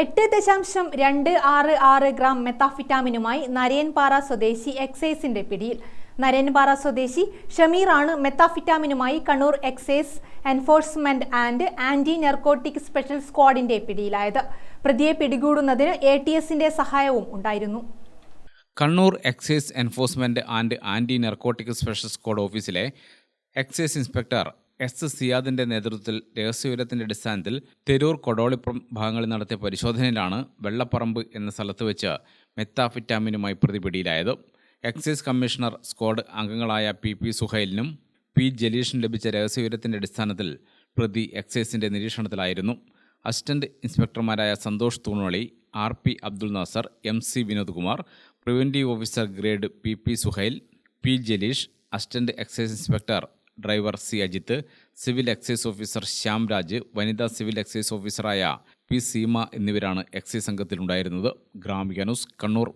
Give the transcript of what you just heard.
എട്ട് ദശാംശം രണ്ട് ആറ് ആറ് ഗ്രാം മെത്താഫിറ്റാമിനുമായി നരയൻപാറ സ്വദേശി എക്സൈസിന്റെ പിടിയിൽ. നരയൻപാറ സ്വദേശി ഷമീറാണ് മെത്താഫിറ്റാമിനുമായി Kannur excise enforcement and anti narcotic special സ്ക്വാഡിന്റെ പിടിയിലായത്. പ്രതിയെ പിടികൂടുന്നതിന് എ ടി എസിന്റെ സഹായവും ഉണ്ടായിരുന്നു. Kannur excise enforcement and anti narcotic special squad ഓഫീസിലെ എക്സൈസ് ഇൻസ്പെക്ടർ എസ് സിയാദിന്റെ നേതൃത്വത്തിൽ രഹസ്യവിവരത്തിന്റെ അടിസ്ഥാനത്തിൽ തെരൂർ കൊടോളിപ്പുറം ഭാഗങ്ങളിൽ നടത്തിയ പരിശോധനയിലാണ് വെള്ളപ്പറമ്പ് എന്ന സ്ഥലത്ത് വെച്ച് മെത്താഫിറ്റാമിനുമായി പ്രതി പിടിയിലായത് എക്സൈസ് കമ്മീഷണർ സ്ക്വാഡ് അംഗങ്ങളായ പി പി സുഹൈലിനും പി ജലീഷിനും ലഭിച്ച രഹസ്യവിവരത്തിന്റെ അടിസ്ഥാനത്തിൽ പ്രതി എക്സൈസിന്റെ നിരീക്ഷണത്തിലായിരുന്നു. Assistant ഇൻസ്പെക്ടർമാരായ Santhosh Thunuvali R P Abdul Nasar M C Vinodkumar preventive officer grade P P Suhail P Jaleesh assistant excise inspector driver C Ajith civil excise officer Shyam Raj വനിതാ civil excise ഓഫീസറായ P Seema എന്നിവരാണ് excise സംഘത്തിലുണ്ടായിരുന്നത്. Gramika news Kannur.